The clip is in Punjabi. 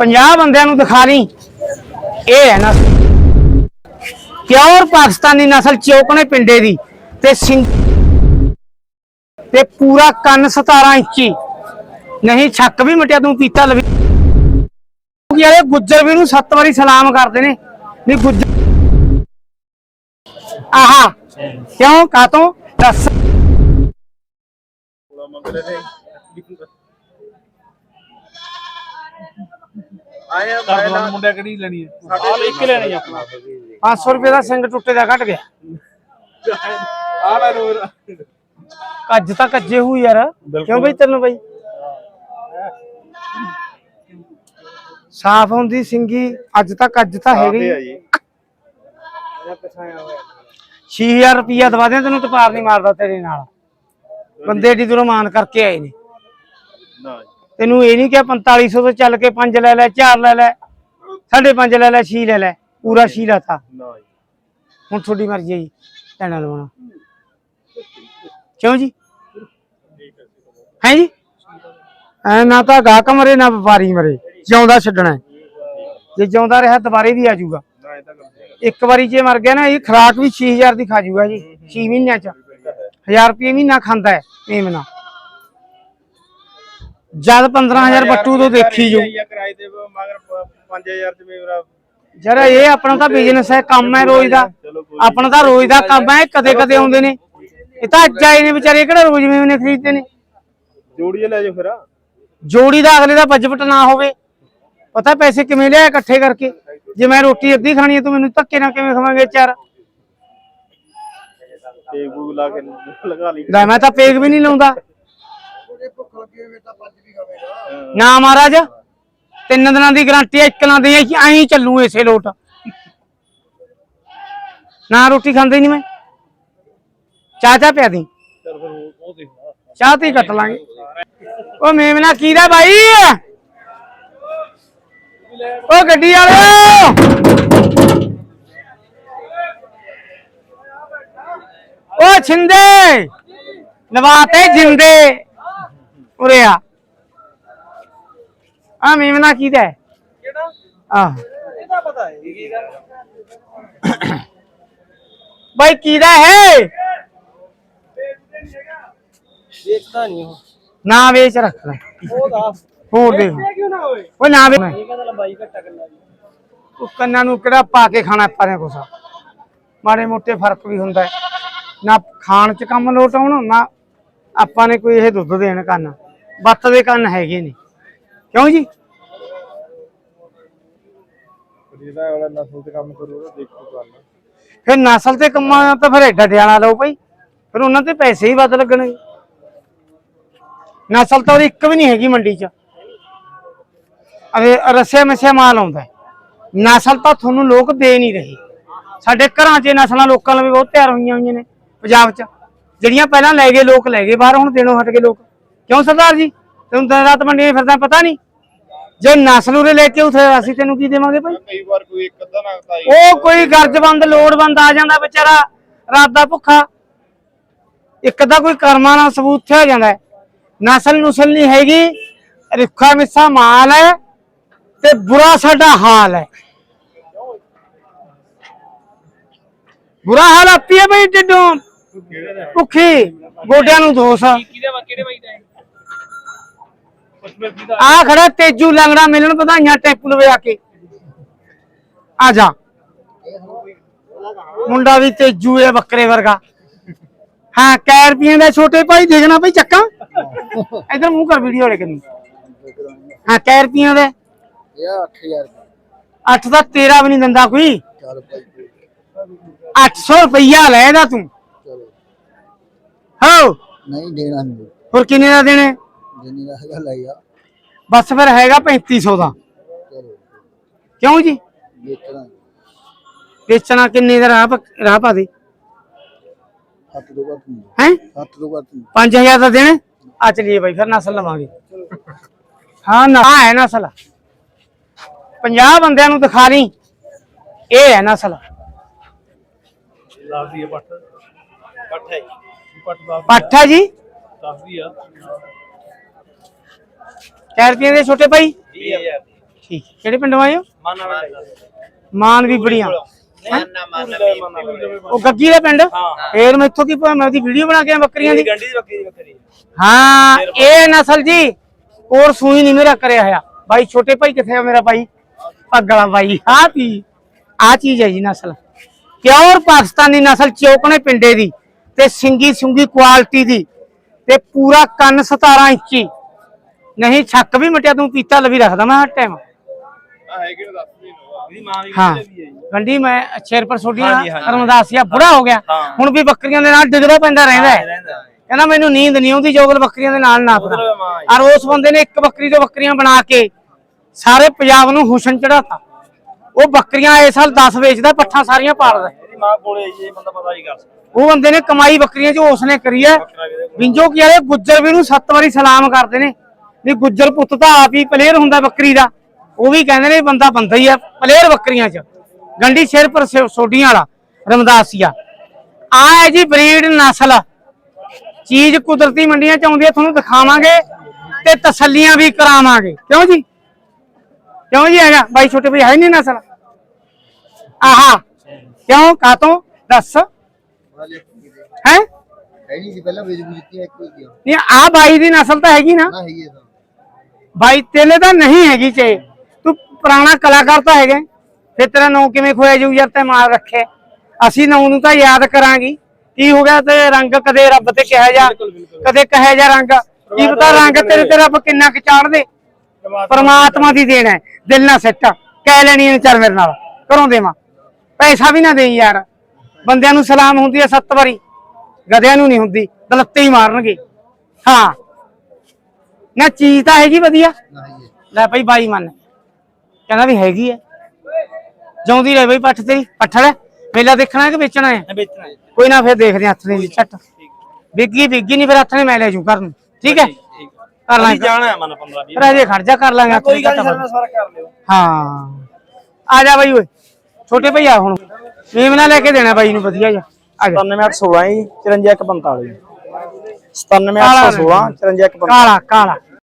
50 ਬੰਦਿਆਂ ਨੂੰ ਦਿਖਾ ਲਈ। ਇਹ ਹੈ ਨਾ ਪਿਓਰ ਪਾਕਿਸਤਾਨੀ ਨਸਲ ਚੋਕਣੇ ਪਿੰਡੇ ਦੀ ਤੇ ਸਿੰਘ ਤੇ ਪੂਰਾ ਕੰਨ 17 ਇੰਚੀ। ਨਹੀਂ, ਛੱਕ ਵੀ ਮਟਿਆ, ਤੂੰ ਪੀਤਾ ਲਵੀ ਯਾਰ ਗੁੱਜਰ ਵੀ ਨੂੰ ਸੱਤ ਵਾਰੀ ਸਲਾਮ ਕਰਦੇ ਨੇ। ਨਹੀਂ ਗੁੱਜਰ ਆਹਾ, ਕਿਉਂ ਕਾਤੋਂ ਦੱਸ। ਆਏ ਆ ਕਰ ਦੋ ਮੁੰਡਿਆ ਕਿਹੜੀ ਲੈਣੀ ਹੈ ਆ ਇੱਕ ਲੈਣੀ ਆਪਣਾ 500 ਰੁਪਏ ਦਾ ਸਿੰਘ ਟੁੱਟੇ ਦਾ ਘਟ ਗਿਆ। ਆ ਲੈ ਰੋ ਕੱਜ ਤਾਂ ਕੱਜੇ ਹੂ ਯਾਰ। ਕਿਉਂ ਬਈ ਤੈਨੂੰ ਬਈ? ਸਾਫ਼ ਹੁੰਦੀ ਸਿੰਗੀ ਅੱਜ ਤੱਕ ਅੱਜ ਤਾਂ ਹੈਗੀ। ਜੀ। 6000 ਰੁਪਿਆ ਦਵਾ ਦੇ ਤੈਨੂੰ ਟਪਾਰ ਨਹੀਂ ਮਾਰਦਾ ਤੇਰੇ ਨਾਲ। ਬੰਦੇ ਡੀ ਦੂਰੋਂ ਮਾਨ ਕਰਕੇ ਆਏ ਨੇ। ਨਾ ਜੀ। ਤੈਨੂੰ ਇਹ ਨਹੀਂ ਕਿ 4500 ਤੋਂ ਚੱਲ ਕੇ 5 ਲੈ ਲੈ 4 ਲੈ ਲੈ 5.5 ਲੈ ਲੈ 6 ਲੈ ਲੈ ਪੂਰਾ 6 ਲਾਤਾ ਹੁਣ ਤੁਹਾਡੀ ਮਰਜ਼ੀ ਹੈ ਜੀ ਲੈਣਾ ਲਵਾਉਣਾ ਕਿਉਂ ਜੀ? ਹੈ ਜੀ? ਐ ਨਾ ਤਾਂ ਗਾਹਕ ਮਰੇ ਨਾ ਵਪਾਰੀ ਮਰੇ ਜਿਉਂਦਾ ਛੱਡਣਾ। ਜੇ ਜਿਉਂਦਾ ਰਿਹਾ ਦੁਬਾਰੇ ਵੀ ਆ ਜਾਊਗਾ। ਨਾ ਇਹ ਤਾਂ ਕੰਮ ਹੈ। ਇੱਕ ਵਾਰੀ ਜੇ ਮਰ ਗਿਆ ਨਾ ਇਹ ਖਰਾਕ ਵੀ 6000 ਦੀ ਖਾ ਜਾਊਗਾ ਜੀ 6 ਮਹੀਨਿਆਂ ਚ। 1000 ਰੁਪਏ ਮਹੀਨਾ ਖਾਂਦਾ ਹੈ ਮੇਮਨਾ ਜਦ 15000 ਬੱਟੂ ਤੋਂ ਦੇਖੀ ਜੋ ਜਾਂ ਕਿਰਾਏ ਤੇ ਮਗਰ 5000 ਚ ਮੇਰਾ ਜਰਾ ਇਹ ਆਪਣਾ ਤਾਂ ਬਿਜ਼ਨਸ ਹੈ ਕੰਮ ਹੈ ਰੋਜ਼ ਦਾ। ਆਪਣਾ ਤਾਂ ਰੋਜ਼ ਦਾ ਕੰਮ ਹੈ ਕਦੇ ਕਦੇ ਆਉਂਦੇ ਨੇ। ਇਹ ਤਾਂ ਅੱਜ ਆਏ ਨੇ ਵਿਚਾਰੇ ਕਿਹੜਾ ਰੋਜ਼ ਮੇਮਨੇ ਖਰੀਦਦੇ ਨੇ? ਜੋੜੀਏ ਲੈ ਜਾਓ ਫਿਰ ਜੋੜੀ ਦਾ ਅਗਲੇ ਦਾ ਬਜਟ ਨਾ ਹੋਵੇ ਪਤਾ ਪੈਸੇ ਕਿਵੇਂ ਲਿਆ ਇਕੱਠੇ ਕਰਕੇ। ਜੇ ਮੈਂ ਰੋਟੀ ਅੱਧੀ ਖਾਣੀ ਹੈ ਤੂੰ ਮੈਨੂੰ ਧੱਕੇ ਨਾਲ ਕਿਵੇਂ ਖਵਾਂਗੇ ਚਾਰ? ਤੇ ਗੂਗਲ ਲਾ ਕੇ ਲਗਾ ਲਈ। ਮੈਂ ਤਾਂ ਪੇਗ ਵੀ ਨਹੀਂ ਲਾਉਂਦਾ। ਨਾ ਮਹਾਰਾਜ ਤਿੰਨ ਦਿਨਾਂ ਦੀ ਗਾਰੰਟੀ ਹੈ ਇੱਕ ਨਾ ਦੇ ਐਂ ਚੱਲੂ ਇਸੇ ਲੋਟ। ਨਾ ਰੋਟੀ ਖਾਂਦੇ ਨਹੀਂ ਮੈਂ। ਚਾਹ ਚਾਹ ਪਿਆ ਦੀ। ਚਾਹ ਤੇ ਕੱਟ ਲਾਂਗੇ। ਉਹ ਮੇਮਨਾ ਕੀਦਾ ਬਾਈ? ਉਹ ਗੱਡੀ ਵਾਲਿਓ ਉਹ ਛਿੰਦੇ! ਲਵਾਤੇ ਜਿੰਦੇ ਉਰੇ ਆ। ਆ ਮੇਮਨਾ ਕੀਦਾ ਹੈ? ਕਿਹੜਾ? ਆਹ। ਇਹਦਾ ਪਤਾ ਹੈ। ਕੀ ਗੱਲ ਬਾਈ ਕੀਦਾ ਹੈ? ਦੇਖਦਾ ਨਹੀਂ ਉਹ। ਨਾ ਵੇਚ ਰੱਖ ਲੈ। ਉਹ ਦੱਸ। ਹੋਰ ਦੇਖ ਕਿਉਂ ਨਾ ਹੋਏ? ਉਹ ਨਾ ਵੇਚ। ਇਹ ਕਹਿੰਦਾ ਲੰਬਾਈ ਘੱਟਾ ਕਰਨਾ ਜੀ। ਉਹ ਕੰਨਾਂ ਨੂੰ ਕਿਹੜਾ ਪਾ ਕੇ ਖਾਣਾ ਨੇ ਕੁਛ ਮਾੜੇ ਮੋਟੇ ਫ਼ਰਕ ਵੀ ਹੁੰਦਾ ਨਾ ਖਾਣ ਚ ਕੰਮ ਲੋਟ ਆਉਣ ਨਾ ਆਪਾਂ ਨੇ ਕੋਈ ਇਹ ਦੁੱਧ ਦੇਣ ਕੰਨ। ਬੱਤ ਦੇ ਕੰਨ ਹੈਗੇ ਨੇ। ਕਿਉਂ ਜੀ? ਜਿਹਦਾ ਨਸਲ ਤੇ ਕੰਮ ਕਰੂਗਾ ਦੇਖੋ ਗੱਲ ਫਿਰ ਨਸਲ ਤੇ ਕੰਮਾਂ ਦਾ ਤਾਂ ਫਿਰ ਐਡਾ ਡਿਆਣਾ ਲਓ ਭਾਈ। ਫਿਰ ਉਹਨਾਂ ਤੇ ਪੈਸੇ ਹੀ ਵੱਧ ਲੱਗਣਗੇ ਨਸਲ ਤਾਂ ਉਹਦੀ ਇੱਕ ਵੀ ਨਹੀਂ ਹੈਗੀ ਮੰਡੀ 'ਚ। ਅਰੇ ਰਸੇ ਮਸੇ ਮਾਲ ਆਉਂਦਾ। ਨਸਲ ਤਾਂ ਤੁਹਾਨੂੰ ਲੋਕ ਦੇ ਨਹੀਂ ਰਹੇ। ਸਾਡੇ ਘਰਾਂ 'ਚ ਨਸਲਾਂ ਲੋਕਾਂ ਲਈ ਬਹੁਤ ਤਿਆਰ ਹੋਈਆਂ ਹੋਈਆਂ ਨੇ ਪੰਜਾਬ 'ਚ। ਜਿਹੜੀਆਂ ਪਹਿਲਾਂ ਲੈ ਗਏ ਲੋਕ ਲੈ ਗਏ ਬਾਹਰ ਹੁਣ ਦੇਣੋਂ ਹਟ ਗਏ ਲੋਕ। ਕਿਉਂ ਸਰਦਾਰ ਜੀ? ਤੈਨੂੰ ਦਿਨ ਰਾਤ ਮੰਡੀਆਂ 'ਚ ਫਿਰਦਾ ਪਤਾ ਨਹੀਂ। ਜੋ ਨਸਲ ਉਰੇ ਲੈ ਕੇ ਉਥੇ ਅਸੀਂ ਤੈਨੂੰ ਕੀ ਦੇਵਾਂਗੇ ਭਾਈ? ਕਈ ਵਾਰ ਕੋਈ ਇੱਕ ਅੱਧਾ ਨਾ ਉਹ ਕੋਈ ਗਰਜਬੰਦ ਲੋੜਵੰਦ ਆ ਜਾਂਦਾ ਵਿਚਾਰਾ ਰਾਤ ਦਾ ਭੁੱਖਾ। ਇੱਕ ਤਾਂ ਕੋਈ ਕਰਮਾਂ ਨਾਲ ਸਬੂਤ ਹੋ ਜਾਂਦਾ। ਨਸਲ ਨੁਸਲ ਨਹੀਂ ਹੈਗੀ ਰਿਖਾ ਮਿੱਸਾ ਮਾਲ ਹੈ ਤੇ ਬੁਰਾ ਸਾਡਾ ਹਾਲ ਹੈ। ਬੁਰਾ ਹਾਲ ਆਪੀ ਹੈ ਬਈ ਟਿੱਡੋਂ ਭੁੱਖੀ ਗੋਡਿਆਂ ਨੂੰ ਦੋਸ ਆ। ਕਿਹਦੇ ਵਾ ਕਿਹੜੇ ਬਾਈ ਦਾ ਆ ਖੜਾ ਤੇਜੂ ਲੰਗੜਾ ਮਿਲਣ ਵਧਾਈਆਂ ਟੈਂਪੂ ਲਵੇ ਆ ਕੇ। ਆ ਜਾ। ਮੁੰਡਾ ਵੀ ਤੇਜੂ ਹੈ ਬੱਕਰੇ ਵਰਗਾ। ਹਾਂ ਕੈ ਰੁਪਈਆਂ ਦਾ ਛੋਟੇ ਭਾਈ ਦੇਖਣਾ ਭਾਈ ਚੱਕਾਂ। ਇਧਰ ਮੂੰਹ ਕਰ ਵੀਡੀਓ ਲੈ ਕੇ ਨੂੰ ਹਾਂ ਕੈ ਰੁਪਈਆਂ ਦਾ। ਇਹ 8000 ਅੱਠ ਦਾ ਤੇਰਾ ਵੀ ਨਹੀਂ ਦਿੰਦਾ ਕੋਈ। ਚੱਲ ਭਾਈ 800 ਰੁਪਈਆ ਲੈ ਇਹਦਾ ਤੂੰ। ਹੋ। ਨਹੀਂ ਦੇਣਾ ਨਹੀਂ। ਹੋਰ ਕਿੰਨੇ ਦਾ ਦੇਣੇ? ਜਿੰਨੀ ਦਾ ਹੈਗਾ ਲੈ ਆ ਬਸ ਫਿਰ ਹੈਗਾ 3500 ਦਾ। ਚਲੋ। ਕਿਉਂ ਜੀ? ਵੇਚਣਾ ਕਿੰਨੇ ਦਾ ਰਾਹ ਪ- ਰਾਹ ਪਾ ਦੇ। ਹੱਥ ਤੋਂ ਘੱਟ ਨਹੀਂ। ਹੈ? ਹੱਥ ਤੋਂ ਘੱਟ ਨਹੀਂ। 5000 ਦਾ ਦੇਣੇ। ਆ ਚਲੀਏ ਬਾਈ ਫਿਰ ਨਸਲ ਲਵਾਂਗੇ। ਹਾਂ ਨਾ ਆਹ ਹੈ ਨਸਲ। 50 ਬੰਦਿਆਂ ਨੂੰ ਦਿਖਾ ਲਈ। ਇਹ ਹੈ ਨਸਲ। ਦੱਸਦੀ ਹੈ ਪੱਟ ਪੱਟ ਹੈ ਪੱਟ ਦੱਸ ਪੱਠ ਹੈ ਜੀ। ਦੱਸਦੀ ਆ। ਕੈ ਰੁਪਏ ਦੇ ਛੋਟੇ ਭਾਈ? 20000 ਠੀਕ। ਕਿਹੜੇ ਪਿੰਡੋਂ ਆਏ ਹੋ? ਮਾਨਾ ਵੀ ਬੜੀਆਂ ਮਾਨਾ ਮਾਨਾ ਉਹ ਗੱਗੀ ਦੇ ਪਿੰਡ? ਫੇਰ ਮੈਥੋਂ ਕੀ ਪਤਾ ਮੈਂ ਉਹਦੀ ਵੀਡੀਓ ਬਣਾ ਕੇ ਬੱਕਰੀਆਂ ਦੀ? ਗੰਡੀ ਦੀ ਬੱਕਰੀ ਦੀ ਬੱਕਰੀ। ਹਾਂ ਇਹ ਨਸਲ ਜੀ ਔਰ ਸੂਈ ਨਹੀਂ ਮੇਰਾ ਕਰਿਆ ਹੋਇਆ। ਬਾਈ ਛੋਟੇ ਭਾਈ ਕਿੱਥੇ ਆ ਮੇਰਾ ਭਾਈ ਪੱਗਲਾ ਬਾਈ ਆ ਤੀ। ਆ ਚੀਜ਼ ਹੈ ਜੀ ਨਸਲ। ਪਿਓਰ ਪਾਕਿਸਤਾਨੀ ਨਸਲ ਚੋਕਣੇ ਪਿੰਡੇ ਦੀ ਤੇ ਸਿੰਗੀ ਸੁੰਗੀ ਕੁਆਲਿਟੀ ਦੀ ਤੇ ਪੂਰਾ ਕੰਨ 17 ਇੰਚੀ। ਨਹੀਂ ਛੱਕ ਵੀ ਮਟਿਆ ਤੂੰ ਪੀਤਾ ਲਵੀ ਰੱਖਦਾ ਮੈਂ ਹਰ ਟਾਈਮ ਹੈ ਕਿਹੜਾ ਦੱਸ ਵੀ ਇਹਦੀ ਮਾਂ ਵੀ ਹਾਂ। ਵੀ ਹੈ ਜੀ। ਗੰਡੀ ਮੈਂ ਸ਼ੇਰਪੁਰ। ਰਮਦਾਸੀਆ ਬੁੜਾ ਹੋ ਗਿਆ। ਹੁਣ ਵੀ ਬੱਕਰੀਆਂ ਦੇ ਨਾਲ ਡਿੱਗਦਾ ਪੈਂਦਾ ਰਹਿੰਦਾ ਹੈ। ਕਹਿੰਦਾ ਮੈਨੂੰ ਨੀਂਦ ਨਹੀਂ ਆਉਂਦੀ ਜੋਗਲ ਬੱਕਰੀਆਂ ਦੇ ਨਾਲ ਨਾ ਪਤਾ ਮਤਲਬ ਮਾਂ ਔਰ ਉਸ ਬੰਦੇ ਨੇ ਇੱਕ ਬੱਕਰੀ ਤੋਂ ਬੱਕਰੀਆਂ ਬਣਾ ਕੇ ਸਾਰੇ ਪੰਜਾਬ ਨੂੰ ਹੁਸਨ ਚੜਾਤਾ ਉਹ ਬੱਕਰੀਆਂ ਇਸ ਸਾਲ 10 ਵੇਚਦਾ ਪੱਠਾਂ ਸਾਰੀਆਂ ਪਾਲਦਾ ਇਹਦੀ ਮਾਂ ਕੋਲੇ ਆਈ ਇਹ ਬੰਦਾ ਪਤਾ ਨਹੀਂ ਕਰ ਸਕਦਾ। ਉਹ ਬੰਦੇ ਨੇ ਕਮਾਈ ਬੱਕਰੀਆਂ 'ਚ ਉਸਨੇ ਕਰੀ ਹੈ। ਵਿੰਜੋ ਕੀ ਵਾਲੇ ਗੁੱਜਰ ਵੀ ਨੂੰ ਸੱਤ ਵਾਰੀ ਸਲਾਮ ਕਰਦੇ ਨੇ। ਵੀ ਗੁੱਜਰ ਪੁੱਤ ਤਾਂ ਆਪ ਹੀ ਪਲੇਅਰ ਹੁੰਦਾ ਬੱਕਰੀ ਦਾ। ਉਹ ਵੀ ਕਹਿੰਦੇ ਨੇ ਬੰਦਾ ਬੰਦਾ ਹੀ ਆ ਪਲੇਅਰ ਬੱਕਰੀਆਂ 'ਚ। ਗੰਡੀ ਸ਼ੇਰ ਪਰ ਸੇ- ਸੋਢੀਆਂ ਵਾਲਾ ਰਮਦਾਸੀਆ। ਆ ਹੈ ਜੀ ਬਰੀਡ ਨਸਲ। ਚੀਜ਼ ਕੁਦਰਤੀ ਮੰਡੀਆਂ 'ਚ ਆਉਂਦੀ ਹੈ ਤੁਹਾਨੂੰ ਦਿਖਾਵਾਂਗੇ ਤੇ ਤਸੱਲੀਆਂ ਵੀ ਕਰਾਵਾਂਗੇ। ਕਿਉਂ ਜੀ? ਕਿਉਂ ਜੀ ਹੈਗਾ? ਬਾਈ ਛੋਟੇ ਭਾਈ ਹੈ ਨਹੀਂ ਨਸਲ? ਆਹਾ। ਕਿਉਂ? ਕਾਤੋਂ ਦੱਸ। ਹੈ? ਹੈ ਨਹੀਂ ਸੀ ਪਹਿਲਾਂ ਵੇਚ ਬੁਝਤੀ ਹੈ ਕੋਈ ਨਹੀਂ ਆ ਬਾਈ ਦੀ ਨਸਲ ਤਾਂ ਹੈਗੀ ਨਾ। ਹੈਗੀ ਇਹ ਬਾਈ ਤੇਲੇ ਤਾਂ ਨਹੀਂ ਹੈਗੀ ਚੇ। ਤੂੰ ਪੁਰਾਣਾ ਕਲਾਕਾਰ ਤਾਂ ਹੈਗਾ। ਫਿਰ ਤੇਰਾ ਨਾਂ ਕਿਵੇਂ ਖੋਇਆ ਜਾਊ ਯਾਰ ਤੇ ਮਾਰ ਰੱਖੇ ਅਸੀਂ ਨਾਂ ਨੂੰ ਤਾਂ ਯਾਦ ਕਰਾਂਗੇ। ਕੀ ਹੋ ਗਿਆ ਤੇ ਰੰਗ ਕਦੇ ਰੱਬ ਤੇ ਕਿਹਾ ਜਾ ਕਦੇ ਕਹੇ ਜਾ ਰੰਗ। ਕੀ ਪਤਾ ਰੰਗ ਤੇਰੇ ਤੇ ਰੱਬ ਕਿੰਨਾ ਕੁ ਚਾੜ ਦੇ। ਪਰਮਾਤਮਾ ਦੀ ਦੇਣ ਹੈ। ਦਿਲ ਨਾਲ ਸਿੱਟ। ਕਹਿ ਲੈਣੀ ਇਹਨੇ ਚੱਲ ਮੇਰੇ ਨਾਲ। ਕਰੋਂ ਦੇਵਾਂ। ਪੈਸਾ ਵੀ ਨਾ ਦੇਈ ਯਾਰ। ਬੰਦਿਆਂ ਨੂੰ ਸਲਾਮ ਹੁੰਦੀ ਹੈ ਸੱਤ ਵਾਰੀ। ਗਧਿਆਂ ਨੂੰ ਨਹੀਂ ਹੁੰਦੀ। ਦਲੱਤੇ ਹੀ ਮਾਰਨਗੇ। ਹਾਂ। ਨਾ ਚੀਜ਼ ਤਾਂ ਹੈਗੀ ਵਧੀਆ। ਨਾ। ਲੈ ਭਾਈ ਬਾਈ ਮੰਨ। ਕਹਿੰਦਾ ਵੀ ਹੈਗੀ ਐ। ਜਿਉਂਦੀ ਰਹੇ ਬਈ ਪੱਠ ਤੇਰੀ। ਪੱਠ ਲੈ ਮੇਲਾ ਦੇਖਣਾ ਹੈ ਕਿ ਵੇਚਣਾ ਹੈ ਇਹ ਵੇਚਣਾ ਹੈ ਕੋਈ ਨਾ ਫਿਰ ਦੇਖਦੇ ਹੱਥ ਦੀ ਛੱਟ ਬਿੱਗੀ ਬਿੱਗੀ ਨਹੀਂ ਫਿਰ ਹੱਥ ਨੇ ਮੈਂ ਲੈ ਜੂ ਕਰਨ ਠੀਕ ਹੈ ਕਰ ਲਾਂਗੇ। ਜਾਣਾ ਹੈ ਮਨ 15 20 ਫਿਰ ਅਜੇ ਖੜ ਜਾ ਕਰ ਲਾਂਗੇ ਕੋਈ ਗੱਲ ਨਹੀਂ ਸਰ ਕਰ ਲਿਓ। ਹਾਂ। ਆ ਜਾ ਬਾਈ ਓਏ। ਛੋਟੇ ਭਈਆ ਹੁਣ। ਮੇਮਨਾ ਲੈ ਕੇ ਦੇਣਾ ਬਾਈ ਨੂੰ ਵਧੀਆ ਜਾ ਆ ਜਾ। 97816 ਜੀ 54145 97816 54145 ਕਾਲਾ ਕਾਲਾ।